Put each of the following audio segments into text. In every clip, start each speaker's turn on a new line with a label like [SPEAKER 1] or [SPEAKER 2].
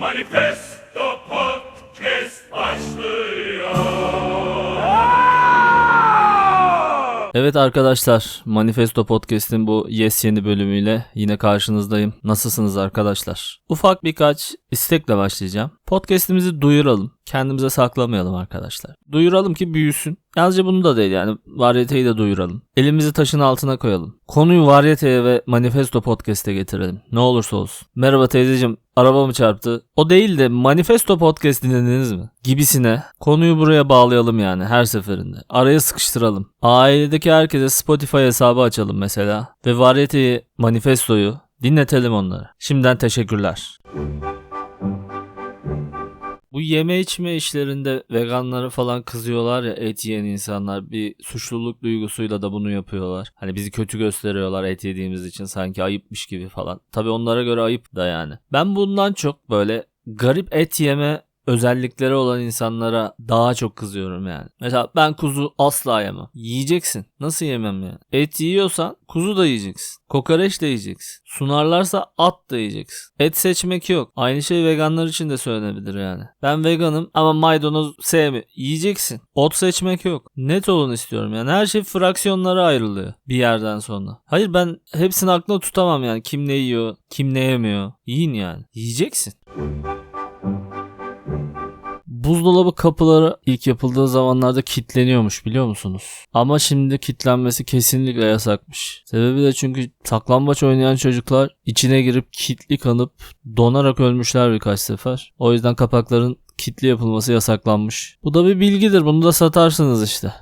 [SPEAKER 1] Manifesto Podcast başlıyor.
[SPEAKER 2] Evet arkadaşlar, Manifesto Podcast'in bu yes yeni bölümüyle yine karşınızdayım. Nasılsınız arkadaşlar? Ufak birkaç istekle başlayacağım. Podcast'imizi duyuralım. Kendimize saklamayalım arkadaşlar. Duyuralım ki büyüsün. Yalnızca bunu da değil yani varyeteyi de duyuralım. Elimizi taşın altına koyalım. Konuyu varyeteye ve manifesto podcast'e getirelim. Ne olursa olsun. Merhaba teyzeciğim araba mı çarptı? O değil de manifesto podcast dinlediniz mi? Gibisine konuyu buraya bağlayalım yani her seferinde. Araya sıkıştıralım. Ailedeki herkese Spotify hesabı açalım mesela. Ve varyeteyi, manifestoyu dinletelim onlara. Şimdiden teşekkürler. Bu yeme içme işlerinde veganları falan kızıyorlar ya et yiyen insanlar bir suçluluk duygusuyla da bunu yapıyorlar. Hani bizi kötü gösteriyorlar et yediğimiz için sanki ayıpmış gibi falan. Tabi onlara göre ayıp da yani. Ben bundan çok böyle garip et yeme özellikleri olan insanlara daha çok kızıyorum yani. Mesela ben kuzu asla yemem. Yiyeceksin. Nasıl yemem yani? Et yiyorsan kuzu da yiyeceksin. Kokoreç de yiyeceksin. Sunarlarsa at da yiyeceksin. Et seçmek yok. Aynı şey veganlar için de söylenebilir yani. Ben veganım ama maydanoz sevmiyorum. Yiyeceksin. Ot seçmek yok. Net olun istiyorum yani. Her şey fraksiyonlara ayrılıyor bir yerden sonra. Hayır ben hepsini aklımda tutamam yani. Kim ne yiyor, kim ne yemiyor. Yiyin yani. Yiyeceksin. Buzdolabı kapıları ilk yapıldığı zamanlarda kilitleniyormuş biliyor musunuz? Ama şimdi kilitlenmesi kesinlikle yasakmış. Sebebi de çünkü saklambaç oynayan çocuklar içine girip kilitli kanıp donarak ölmüşler birkaç sefer. O yüzden kapakların kilitli yapılması yasaklanmış. Bu da bir bilgidir. Bunu da satarsınız işte.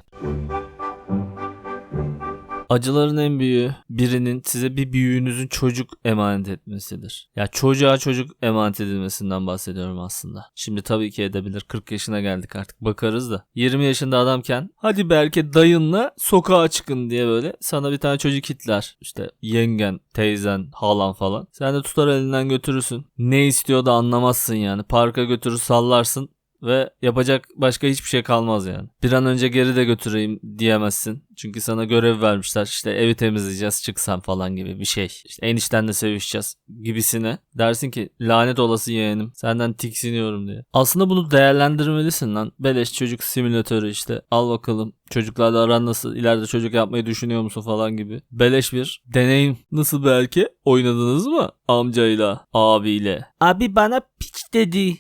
[SPEAKER 2] Acıların en büyüğü birinin size bir büyüğünüzün çocuk emanet etmesidir. Ya çocuğa çocuk emanet edilmesinden bahsediyorum aslında. Şimdi tabii ki edebilir. 40 yaşına geldik artık bakarız da. 20 yaşında adamken hadi belki dayınla sokağa çıkın diye böyle sana bir tane çocuk kitler. İşte yengen, teyzen, halan falan. Sen de tutar elinden götürürsün. Ne istiyor da anlamazsın yani. Parka götürür sallarsın ve yapacak başka hiçbir şey kalmaz yani. Bir an önce geri de götüreyim diyemezsin. Çünkü sana görev vermişler. İşte evi temizleyeceğiz çıksan falan gibi bir şey. İşte eniştenle sevişeceğiz gibisine. Dersin ki lanet olası yeğenim. Senden tiksiniyorum diye. Aslında bunu değerlendirmelisin lan. Beleş çocuk simülatörü işte. Al bakalım çocuklarla aran nasıl? İleride çocuk yapmayı düşünüyor musun falan gibi. Beleş bir deneyim. Nasıl belki? Oynadınız mı? Amcayla, abiyle. Abi bana piç dedi.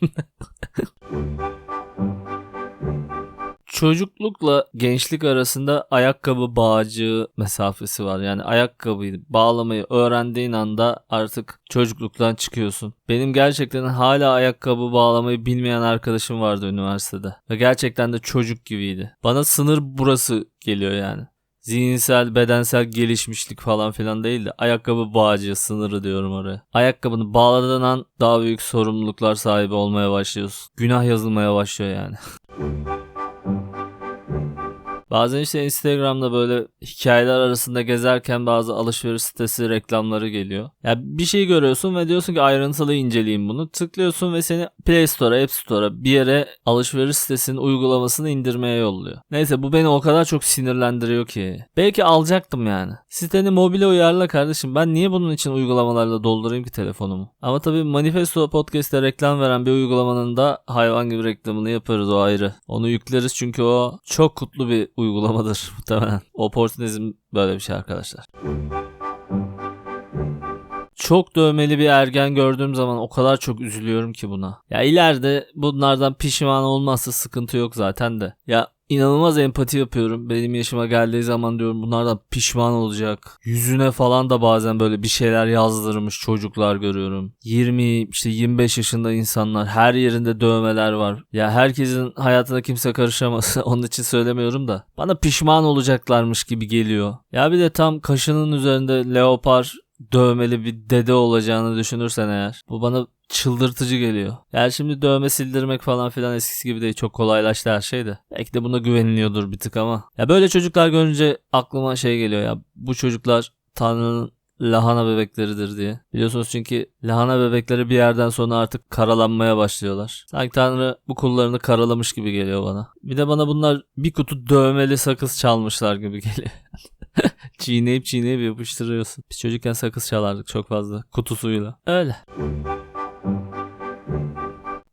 [SPEAKER 2] Çocuklukla gençlik arasında ayakkabı bağcığı mesafesi var. Yani ayakkabıyı bağlamayı öğrendiğin anda artık çocukluktan çıkıyorsun. Benim gerçekten hala ayakkabı bağlamayı bilmeyen arkadaşım vardı üniversitede. Ve gerçekten de çocuk gibiydi. Bana sınır burası geliyor yani. Zihinsel, bedensel gelişmişlik falan filan değil de ayakkabı bağcığı sınırı diyorum oraya. Ayakkabını bağladığın an daha büyük sorumluluklar sahibi olmaya başlıyorsun. Günah yazılmaya başlıyor yani. Bazen işte Instagram'da böyle hikayeler arasında gezerken bazı alışveriş sitesi reklamları geliyor. Ya yani bir şey görüyorsun ve diyorsun ki ayrıntılı inceleyeyim bunu. Tıklıyorsun ve seni Play Store'a, App Store'a bir yere alışveriş sitesinin uygulamasını indirmeye yolluyor. Neyse bu beni o kadar çok sinirlendiriyor ki. Belki alacaktım yani. Siteni mobile uyarla kardeşim. Ben niye bunun için uygulamalarla doldurayım ki telefonumu? Ama tabii Manifesto Podcast'te reklam veren bir uygulamanın da hayvan gibi reklamını yaparız o ayrı. Onu yükleriz çünkü o çok kutlu bir uygulamadır muhtemelen. Oportunizm böyle bir şey arkadaşlar. Çok dövmeli bir ergen gördüğüm zaman o kadar çok üzülüyorum ki buna. Ya ileride bunlardan pişman olmazsa sıkıntı yok zaten de. Ya inanılmaz empati yapıyorum. Benim yaşıma geldiği zaman diyorum bunlardan pişman olacak. Yüzüne falan da bazen böyle bir şeyler yazdırmış çocuklar görüyorum. 20 işte 25 yaşında insanlar her yerinde dövmeler var. Ya herkesin hayatına kimse karışamaz. Onun için söylemiyorum da. Bana pişman olacaklarmış gibi geliyor. Ya bir de tam kaşının üzerinde leopar dövmeli bir dede olacağını düşünürsen eğer. Bu bana çıldırtıcı geliyor. Yani şimdi dövme sildirmek falan filan eskisi gibi değil. Çok kolaylaştı her şey de. Belki de buna güveniliyordur bir tık ama. Ya böyle çocuklar görünce aklıma şey geliyor ya. Bu çocuklar Tanrı'nın lahana bebekleridir diye. Biliyorsunuz çünkü lahana bebekleri bir yerden sonra artık karalanmaya başlıyorlar. Sanki Tanrı bu kullarını karalamış gibi geliyor bana. Bir de bana bunlar bir kutu dövmeli sakız çalmışlar gibi geliyor. çiğneyip çiğneyip yapıştırıyorsun. Biz çocukken sakız çalardık çok fazla kutusuyla. Öyle.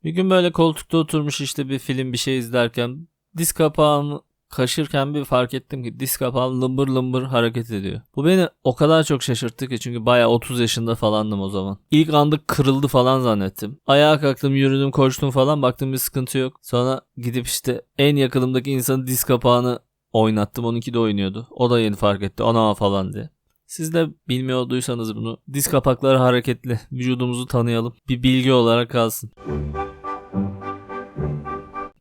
[SPEAKER 2] Bir gün böyle koltukta oturmuş işte bir film bir şey izlerken diz kapağımı kaşırken bir fark ettim ki diz kapağım lımbır lımbır hareket ediyor. Bu beni o kadar çok şaşırttı ki çünkü bayağı 30 yaşında falandım o zaman. İlk anda kırıldı falan zannettim. Ayağa kalktım yürüdüm koştum falan baktım bir sıkıntı yok. Sonra gidip işte en yakınımdaki insanın diz kapağını oynattım. Onunki de oynuyordu. O da yeni fark etti. Ana falan diye. Siz de bilmiyorduysanız bunu diz kapakları hareketli. Vücudumuzu tanıyalım. Bir bilgi olarak kalsın.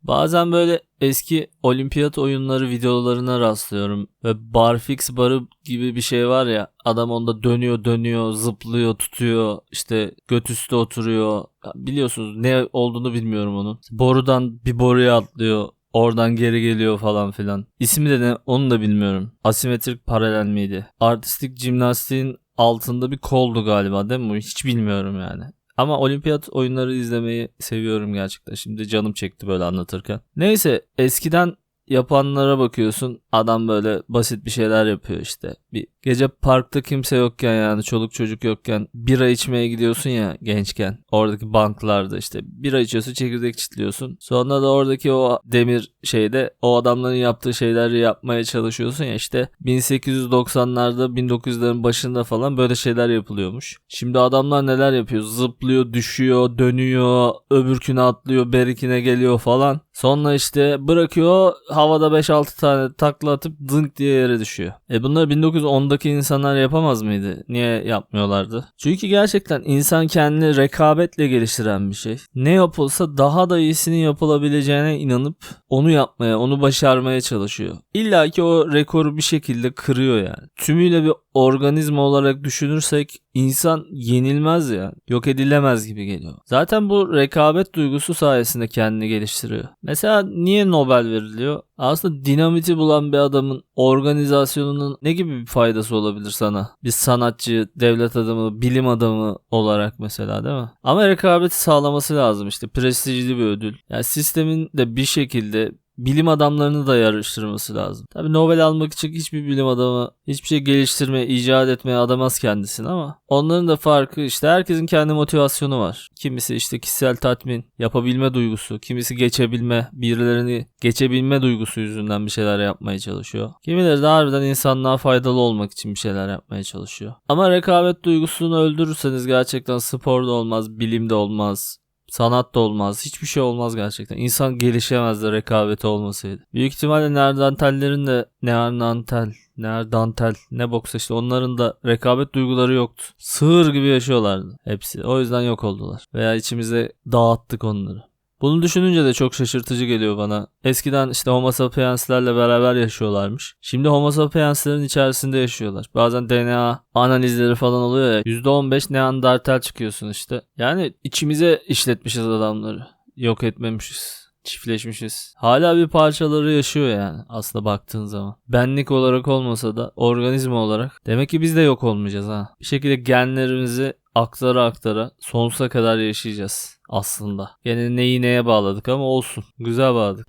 [SPEAKER 2] Bazen böyle eski olimpiyat oyunları videolarına rastlıyorum. Ve barfix barı gibi bir şey var ya adam onda dönüyor dönüyor zıplıyor tutuyor işte göt üstü oturuyor. Biliyorsunuz ne olduğunu bilmiyorum onun. Borudan bir boruya atlıyor. Oradan geri geliyor falan filan. İsmi de ne onu da bilmiyorum. Asimetrik paralel miydi? Artistik jimnastiğin altında bir koldu galiba değil mi? Hiç bilmiyorum yani. Ama olimpiyat oyunları izlemeyi seviyorum gerçekten. Şimdi canım çekti böyle anlatırken. Neyse eskiden yapanlara bakıyorsun. Adam böyle basit bir şeyler yapıyor işte. Bir gece parkta kimse yokken yani çoluk çocuk yokken bira içmeye gidiyorsun ya gençken. Oradaki banklarda işte bira içiyorsun çekirdek çitliyorsun. Sonra da oradaki o demir şeyde o adamların yaptığı şeyleri yapmaya çalışıyorsun ya işte 1890'larda 1900'lerin başında falan böyle şeyler yapılıyormuş. Şimdi adamlar neler yapıyor? Zıplıyor, düşüyor, dönüyor, öbürküne atlıyor, berikine geliyor falan. Sonra işte bırakıyor havada 5-6 tane takla atıp zınk diye yere düşüyor. E bunları 1910'daki insanlar yapamaz mıydı? Niye yapmıyorlardı? Çünkü gerçekten insan kendini rekabetle geliştiren bir şey. Ne yapılsa daha da iyisinin yapılabileceğine inanıp onu yapmaya, onu başarmaya çalışıyor. İlla ki o rekoru bir şekilde kırıyor yani. Tümüyle bir organizma olarak düşünürsek insan yenilmez ya. Yok edilemez gibi geliyor. Zaten bu rekabet duygusu sayesinde kendini geliştiriyor. Mesela niye Nobel veriliyor? Aslında dinamiti bulan bir adamın organizasyonunun ne gibi bir faydası olabilir sana? Bir sanatçı, devlet adamı, bilim adamı olarak mesela değil mi? Ama rekabeti sağlaması lazım işte. Prestijli bir ödül. Yani sistemin de bir şekilde bilim adamlarını da yarıştırması lazım. Tabii Nobel almak için hiçbir bilim adamı hiçbir şey geliştirmeye, icat etmeye adamaz kendisini ama onların da farkı işte herkesin kendi motivasyonu var. Kimisi işte kişisel tatmin, yapabilme duygusu, kimisi geçebilme, birilerini geçebilme duygusu yüzünden bir şeyler yapmaya çalışıyor. Kimileri de harbiden insanlığa faydalı olmak için bir şeyler yapmaya çalışıyor. Ama rekabet duygusunu öldürürseniz gerçekten sporda olmaz, bilimde olmaz, Sanat da olmaz. Hiçbir şey olmaz gerçekten. İnsan gelişemez de rekabeti olmasaydı. Büyük ihtimalle Neandertallerin de Neandertal, Neandertal ne boksa işte onların da rekabet duyguları yoktu. Sığır gibi yaşıyorlardı hepsi. O yüzden yok oldular. Veya içimize dağıttık onları. Bunu düşününce de çok şaşırtıcı geliyor bana. Eskiden işte Homo sapienslerle beraber yaşıyorlarmış. Şimdi Homo sapienslerin içerisinde yaşıyorlar. Bazen DNA analizleri falan oluyor ya. %15 Neandertal çıkıyorsun işte. Yani içimize işletmişiz adamları. Yok etmemişiz çiftleşmişiz. Hala bir parçaları yaşıyor yani aslında baktığın zaman. Benlik olarak olmasa da organizma olarak. Demek ki biz de yok olmayacağız ha. Bir şekilde genlerimizi aktara aktara sonsuza kadar yaşayacağız aslında. Gene neyi neye bağladık ama olsun. Güzel bağladık.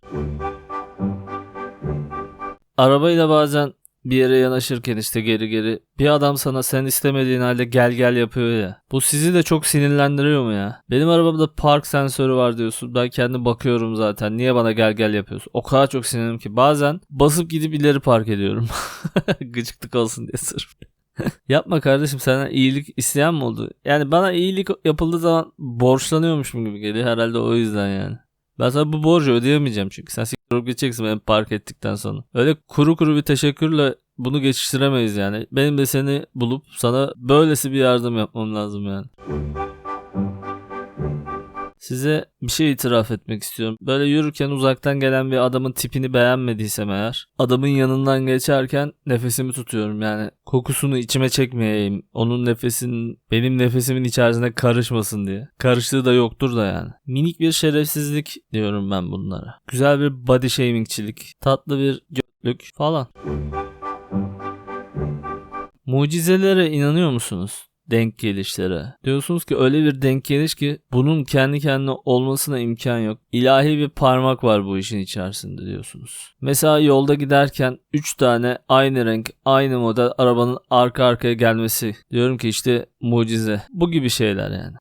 [SPEAKER 2] Arabayla bazen bir yere yanaşırken işte geri geri bir adam sana sen istemediğin halde gel gel yapıyor ya. Bu sizi de çok sinirlendiriyor mu ya? Benim arabamda park sensörü var diyorsun. Ben kendi bakıyorum zaten. Niye bana gel gel yapıyorsun? O kadar çok sinirim ki bazen basıp gidip ileri park ediyorum. Gıcıklık olsun diye sırf. Yapma kardeşim sana iyilik isteyen mi oldu? Yani bana iyilik yapıldığı zaman borçlanıyormuşum gibi geliyor. Herhalde o yüzden yani. Ben sana bu borcu ödeyemeyeceğim çünkü. Sen s***lıp gideceksin beni park ettikten sonra. Öyle kuru kuru bir teşekkürle bunu geçiştiremeyiz yani. Benim de seni bulup sana böylesi bir yardım yapmam lazım yani. Size bir şey itiraf etmek istiyorum. Böyle yürürken uzaktan gelen bir adamın tipini beğenmediysem eğer adamın yanından geçerken nefesimi tutuyorum yani kokusunu içime çekmeyeyim. Onun nefesinin benim nefesimin içerisine karışmasın diye. Karıştığı da yoktur da yani. Minik bir şerefsizlik diyorum ben bunlara. Güzel bir body shamingçilik, tatlı bir götlük falan. Mucizelere inanıyor musunuz? Denk gelişlere. Diyorsunuz ki öyle bir denk geliş ki bunun kendi kendine olmasına imkan yok. İlahi bir parmak var bu işin içerisinde diyorsunuz. Mesela yolda giderken 3 tane aynı renk, aynı model arabanın arka arkaya gelmesi. Diyorum ki işte mucize. Bu gibi şeyler yani.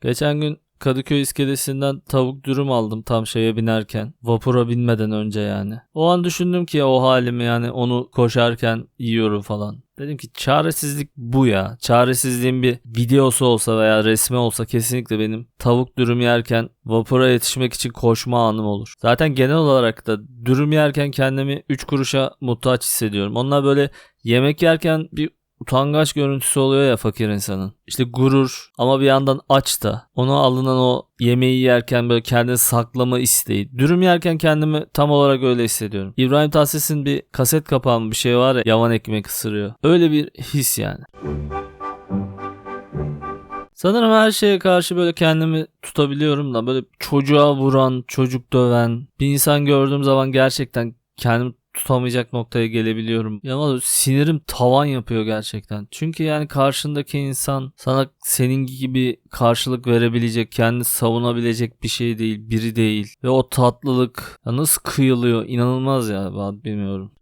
[SPEAKER 2] Geçen gün Kadıköy iskelesinden tavuk dürüm aldım tam şeye binerken. Vapura binmeden önce yani. O an düşündüm ki o halimi yani onu koşarken yiyorum falan. Dedim ki çaresizlik bu ya. Çaresizliğin bir videosu olsa veya resmi olsa kesinlikle benim tavuk dürüm yerken vapura yetişmek için koşma anım olur. Zaten genel olarak da dürüm yerken kendimi 3 kuruşa muhtaç hissediyorum. Onlar böyle yemek yerken bir utangaç görüntüsü oluyor ya fakir insanın. İşte gurur ama bir yandan aç da. Ona alınan o yemeği yerken böyle kendini saklama isteği. Dürüm yerken kendimi tam olarak öyle hissediyorum. İbrahim Tatlıses'in bir kaset kapağı bir şey var ya yavan ekmek ısırıyor. Öyle bir his yani. Sanırım her şeye karşı böyle kendimi tutabiliyorum da böyle çocuğa vuran, çocuk döven bir insan gördüğüm zaman gerçekten kendimi tutamayacak noktaya gelebiliyorum. Ya ama sinirim tavan yapıyor gerçekten. Çünkü yani karşındaki insan sana senin gibi karşılık verebilecek, kendi savunabilecek bir şey değil, biri değil. Ve o tatlılık nasıl kıyılıyor inanılmaz ya ben bilmiyorum.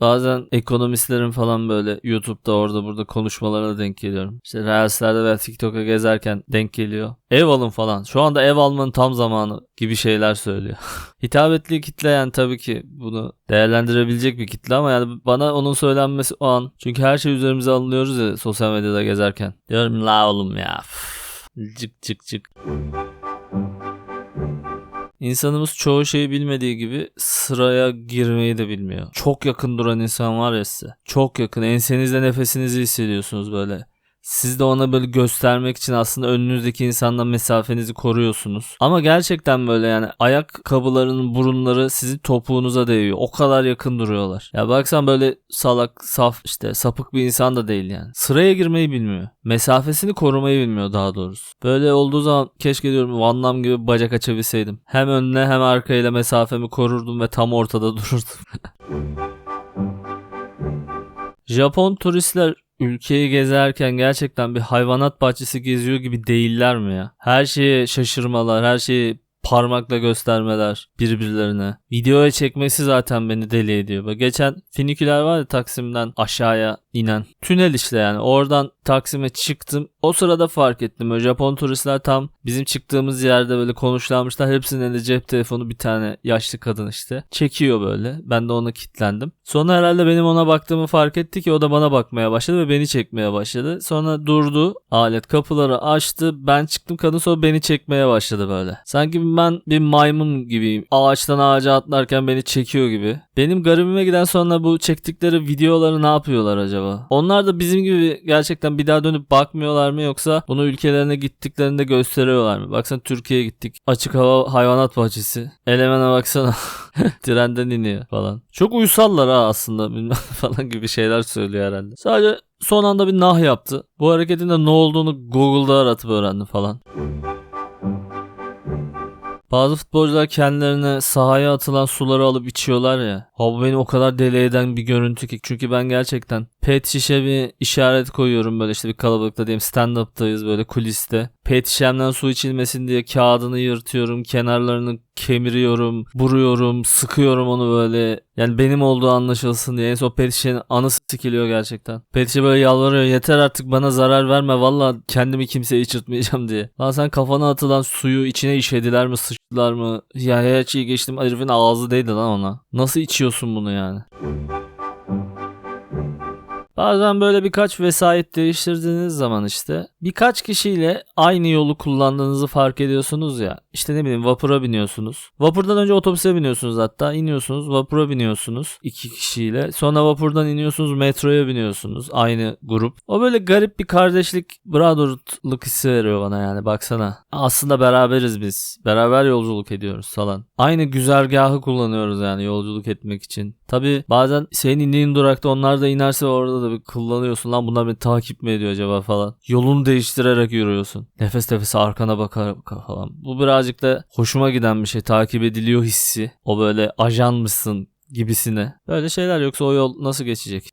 [SPEAKER 2] Bazen ekonomistlerin falan böyle YouTube'da orada burada konuşmalarına denk geliyorum. İşte Reels'lerde veya TikTok'a gezerken denk geliyor. Ev alın falan. Şu anda ev almanın tam zamanı gibi şeyler söylüyor. Hitabetli kitle yani tabii ki bunu değerlendirebilecek bir kitle ama yani bana onun söylenmesi o an. Çünkü her şey üzerimize alınıyoruz ya sosyal medyada gezerken. Diyorum la oğlum ya. Cık cık cık. İnsanımız çoğu şeyi bilmediği gibi sıraya girmeyi de bilmiyor. Çok yakın duran insan var ya size. Çok yakın. Ensenizde nefesinizi hissediyorsunuz böyle. Siz de ona böyle göstermek için aslında önünüzdeki insanla mesafenizi koruyorsunuz. Ama gerçekten böyle yani ayak kabılarının burunları sizin topuğunuza değiyor. O kadar yakın duruyorlar. Ya baksan böyle salak, saf işte sapık bir insan da değil yani. Sıraya girmeyi bilmiyor. Mesafesini korumayı bilmiyor daha doğrusu. Böyle olduğu zaman keşke diyorum Van Damme gibi bacak açabilseydim. Hem önüne hem arkayla mesafemi korurdum ve tam ortada dururdum. Japon turistler ülkeyi gezerken gerçekten bir hayvanat bahçesi geziyor gibi değiller mi ya? Her şeye şaşırmalar, her şeyi parmakla göstermeler birbirlerine. Videoya çekmesi zaten beni deli ediyor. Bak geçen finiküler var ya Taksim'den aşağıya inen. Tünel işte yani. Oradan Taksim'e çıktım. O sırada fark ettim. Böyle Japon turistler tam bizim çıktığımız yerde böyle konuşlanmışlar. Hepsinin elinde cep telefonu bir tane yaşlı kadın işte. Çekiyor böyle. Ben de ona kilitlendim. Sonra herhalde benim ona baktığımı fark etti ki o da bana bakmaya başladı ve beni çekmeye başladı. Sonra durdu. Alet kapıları açtı. Ben çıktım kadın sonra beni çekmeye başladı böyle. Sanki ben bir maymun gibiyim. Ağaçtan ağaca atlarken beni çekiyor gibi. Benim garibime giden sonra bu çektikleri videoları ne yapıyorlar acaba? Onlar da bizim gibi gerçekten bir daha dönüp bakmıyorlar mı yoksa bunu ülkelerine gittiklerinde gösteriyorlar mı? Baksana Türkiye'ye gittik. Açık hava hayvanat bahçesi. Elemana baksana. Trenden iniyor falan. Çok uysallar ha aslında bilmem falan gibi şeyler söylüyor herhalde. Sadece son anda bir nah yaptı. Bu hareketin de ne olduğunu Google'da aratıp öğrendi falan. Bazı futbolcular kendilerine sahaya atılan suları alıp içiyorlar ya. Ha bu beni o kadar deli eden bir görüntü ki. Çünkü ben gerçekten pet şişe bir işaret koyuyorum böyle işte bir kalabalıkta diyeyim stand-up'tayız böyle kuliste. Pet şişemden su içilmesin diye kağıdını yırtıyorum. Kenarlarını kemiriyorum. Vuruyorum. Sıkıyorum onu böyle. Yani benim olduğu anlaşılsın diye. En son pet şişenin anısı sikiliyor gerçekten. Pet şişe böyle yalvarıyor. Yeter artık bana zarar verme. Valla kendimi kimseye içirtmeyeceğim diye. Lan sen kafana atılan suyu içine işediler mi sıçtılar mı? Ya hiç iyi geçtim. Herifin ağzı değdi lan ona. Nasıl içiyorsun bunu yani? Bazen böyle birkaç vesayet değiştirdiğiniz zaman işte birkaç kişiyle aynı yolu kullandığınızı fark ediyorsunuz ya. İşte ne bileyim vapura biniyorsunuz. Vapurdan önce otobüse biniyorsunuz hatta iniyorsunuz vapura biniyorsunuz iki kişiyle. Sonra vapurdan iniyorsunuz metroya biniyorsunuz aynı grup. O böyle garip bir kardeşlik brotherhoodluk hissi veriyor bana yani baksana. Aslında beraberiz biz. Beraber yolculuk ediyoruz falan. Aynı güzergahı kullanıyoruz yani yolculuk etmek için. Tabi bazen senin indiğin durakta onlar da inerse orada da bir kullanıyorsun lan bunlar beni takip mi ediyor acaba falan. Yolunu değiştirerek yürüyorsun. Nefes nefese arkana bakar falan. Bu birazcık da hoşuma giden bir şey. Takip ediliyor hissi. O böyle ajan mısın gibisine. Böyle şeyler yoksa o yol nasıl geçecek?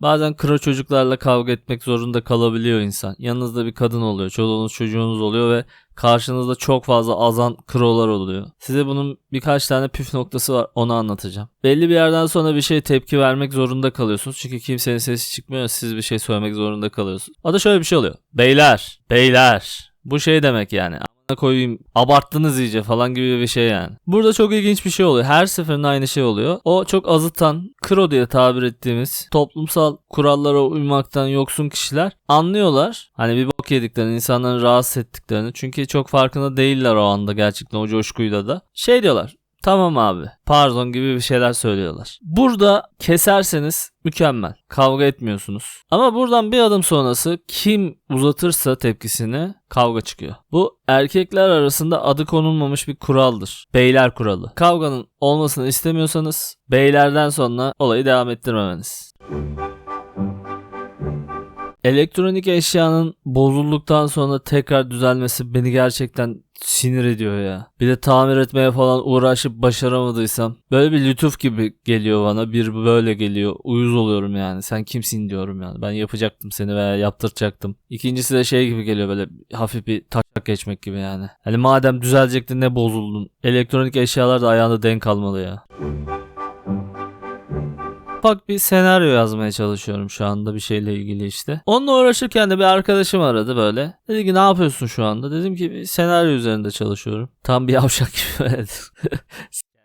[SPEAKER 2] Bazen kro çocuklarla kavga etmek zorunda kalabiliyor insan. Yanınızda bir kadın oluyor, çoluğunuz çocuğunuz oluyor ve karşınızda çok fazla azan krolar oluyor. Size bunun birkaç tane püf noktası var onu anlatacağım. Belli bir yerden sonra bir şey tepki vermek zorunda kalıyorsunuz. Çünkü kimsenin sesi çıkmıyor siz bir şey söylemek zorunda kalıyorsunuz. O da şöyle bir şey oluyor. Beyler, beyler. Bu şey demek yani. Koyayım abarttınız iyice falan gibi bir şey yani. Burada çok ilginç bir şey oluyor. Her seferinde aynı şey oluyor. O çok azıtan, kro diye tabir ettiğimiz toplumsal kurallara uymaktan yoksun kişiler anlıyorlar. Hani bir bok yediklerini, insanları rahatsız ettiklerini. Çünkü çok farkında değiller o anda gerçekten o coşkuyla da. Şey diyorlar. Tamam abi. Pardon gibi bir şeyler söylüyorlar. Burada keserseniz mükemmel. Kavga etmiyorsunuz. Ama buradan bir adım sonrası kim uzatırsa tepkisini kavga çıkıyor. Bu erkekler arasında adı konulmamış bir kuraldır. Beyler kuralı. Kavganın olmasını istemiyorsanız beylerden sonra olayı devam ettirmemeniz. Elektronik eşyanın bozulduktan sonra tekrar düzelmesi beni gerçekten sinir ediyor ya. Bir de tamir etmeye falan uğraşıp başaramadıysam böyle bir lütuf gibi geliyor bana. Bir böyle geliyor. Uyuz oluyorum yani. Sen kimsin diyorum yani. Ben yapacaktım seni veya yaptıracaktım. İkincisi de şey gibi geliyor böyle hafif bir taşak geçmek gibi yani. Hani madem düzelecekti ne bozuldun? Elektronik eşyalar da ayağında denk almalı ya. Ufak bir senaryo yazmaya çalışıyorum şu anda bir şeyle ilgili işte. Onunla uğraşırken de bir arkadaşım aradı böyle. Dedi ki ne yapıyorsun şu anda? Dedim ki bir senaryo üzerinde çalışıyorum. Tam bir yavşak gibi öyle.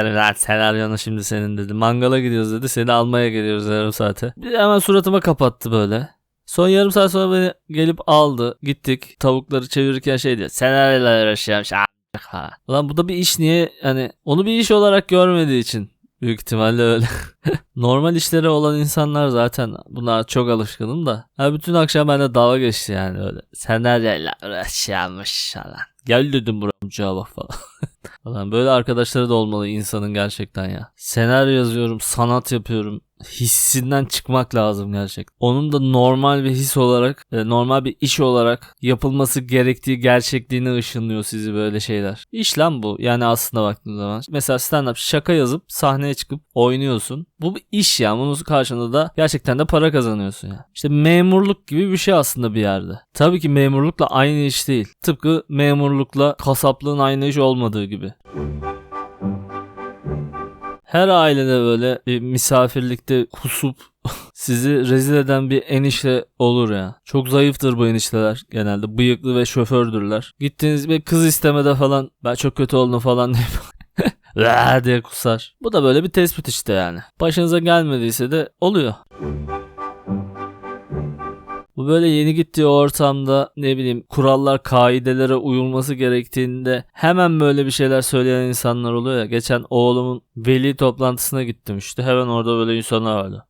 [SPEAKER 2] Yani lan senaryonu şimdi senin dedi. Mangala gidiyoruz dedi. Seni almaya geliyoruz yarım saate. Bir hemen suratıma kapattı böyle. Son yarım saat sonra beni gelip aldı. Gittik. Tavukları çevirirken şey diyor. Senaryolar uğraşıyorum. Ha. Ulan bu da bir iş niye hani onu bir iş olarak görmediği için büyük ihtimalle öyle. Normal işleri olan insanlar zaten buna çok alışkınım da. Ha bütün akşam bende dalga geçti yani öyle. Senaryoyla uğraşıyormuş falan. Gel dedim buramcığa bak falan. falan. Böyle arkadaşları da olmalı insanın gerçekten ya. Senaryo yazıyorum, sanat yapıyorum. Hissinden çıkmak lazım gerçekten. Onun da normal bir his olarak, e, normal bir iş olarak yapılması gerektiği gerçekliğine ışınlıyor sizi böyle şeyler. İş lan bu. Yani aslında baktığın zaman. Mesela stand-up şaka yazıp sahneye çıkıp oynuyorsun. Bu bir iş ya. Bunun karşında da gerçekten de para kazanıyorsun ya. İşte memurluk gibi bir şey aslında bir yerde. Tabii ki memurlukla aynı iş değil. Tıpkı memurlukla kasaplığın aynı iş olmadığı gibi. Her ailede böyle bir misafirlikte kusup sizi rezil eden bir enişte olur ya. Çok zayıftır bu enişteler genelde. Bıyıklı ve şofördürler. Gittiğiniz bir kız istemede falan ben çok kötü oldum falan diye diye kusar. Bu da böyle bir tespit işte yani. Başınıza gelmediyse de oluyor. Bu böyle yeni gittiği ortamda ne bileyim kurallar, kaidelere uyulması gerektiğinde hemen böyle bir şeyler söyleyen insanlar oluyor ya. Geçen oğlumun veli toplantısına gittim işte hemen orada böyle insanlar vardı.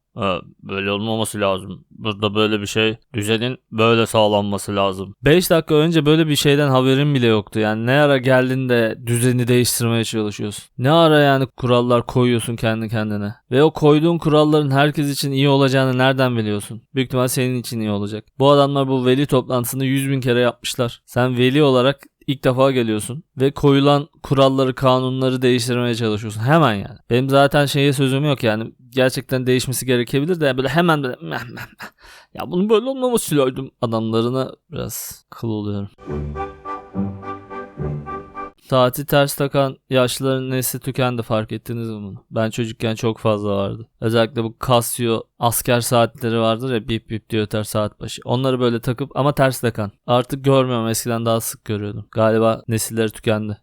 [SPEAKER 2] Böyle olmaması lazım. Burada böyle bir şey düzenin böyle sağlanması lazım. 5 dakika önce böyle bir şeyden haberim bile yoktu. Yani ne ara geldin de düzeni değiştirmeye çalışıyorsun. Ne ara yani kurallar koyuyorsun kendi kendine. Ve o koyduğun kuralların herkes için iyi olacağını nereden biliyorsun? Büyük ihtimal senin için iyi olacak. Bu adamlar bu veli toplantısını 100 bin kere yapmışlar. Sen veli olarak ilk defa geliyorsun ve koyulan kuralları, kanunları değiştirmeye çalışıyorsun. Hemen yani. Benim zaten şeye sözüm yok yani. Gerçekten değişmesi gerekebilir de böyle hemen böyle meh, meh, meh. ya bunun böyle olmaması lazım adamlarına biraz kıl oluyorum. Saati ters takan yaşlıların nesli tükendi fark ettiniz mi bunu? Ben çocukken çok fazla vardı. Özellikle bu Casio asker saatleri vardır ya bip bip diyor öter saat başı. Onları böyle takıp ama ters takan. Artık görmüyorum eskiden daha sık görüyordum. Galiba nesilleri tükendi.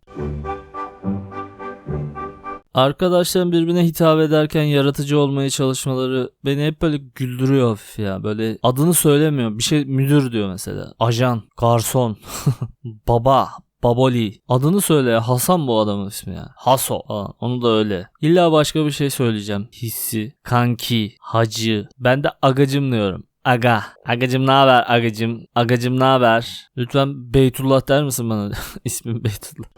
[SPEAKER 2] Arkadaşların birbirine hitap ederken yaratıcı olmaya çalışmaları beni hep böyle güldürüyor hafif ya. Böyle adını söylemiyor. Bir şey müdür diyor mesela. Ajan, garson, baba, Baboli. Adını söyle. Hasan bu adamın ismi ya. Haso falan. Onu da öyle. İlla başka bir şey söyleyeceğim. Hissi, kanki, hacı. Ben de agacım diyorum. Aga. Agacım ne haber agacım? Agacım ne haber? Lütfen Beytullah der misin bana? İsmim Beytullah.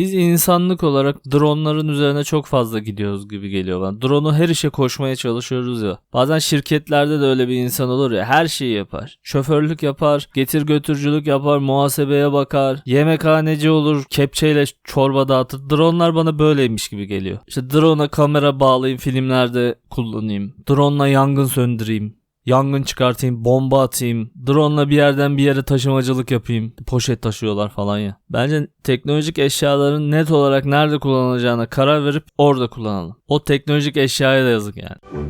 [SPEAKER 2] Biz insanlık olarak dronların üzerine çok fazla gidiyoruz gibi geliyor bana. Drone'u her işe koşmaya çalışıyoruz ya. Bazen şirketlerde de öyle bir insan olur ya her şeyi yapar. Şoförlük yapar, getir götürücülük yapar, muhasebeye bakar, yemekhaneci olur, kepçeyle çorba dağıtır. Drone'lar bana böyleymiş gibi geliyor. İşte drone'a kamera bağlayayım filmlerde kullanayım. Drone'la yangın söndüreyim. Yangın çıkartayım, bomba atayım, drone'la bir yerden bir yere taşımacılık yapayım. Poşet taşıyorlar falan ya. Bence teknolojik eşyaların net olarak nerede kullanılacağına karar verip orada kullanalım. O teknolojik eşyaya da yazık yani.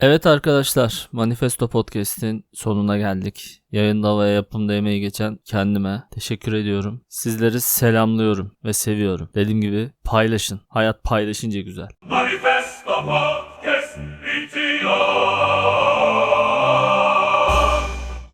[SPEAKER 2] Evet arkadaşlar, Manifesto Podcast'in sonuna geldik. Yayında ve yapımda emeği geçen kendime teşekkür ediyorum. Sizleri selamlıyorum ve seviyorum. Dediğim gibi paylaşın. Hayat paylaşınca güzel.
[SPEAKER 1] Manifesto Tilo.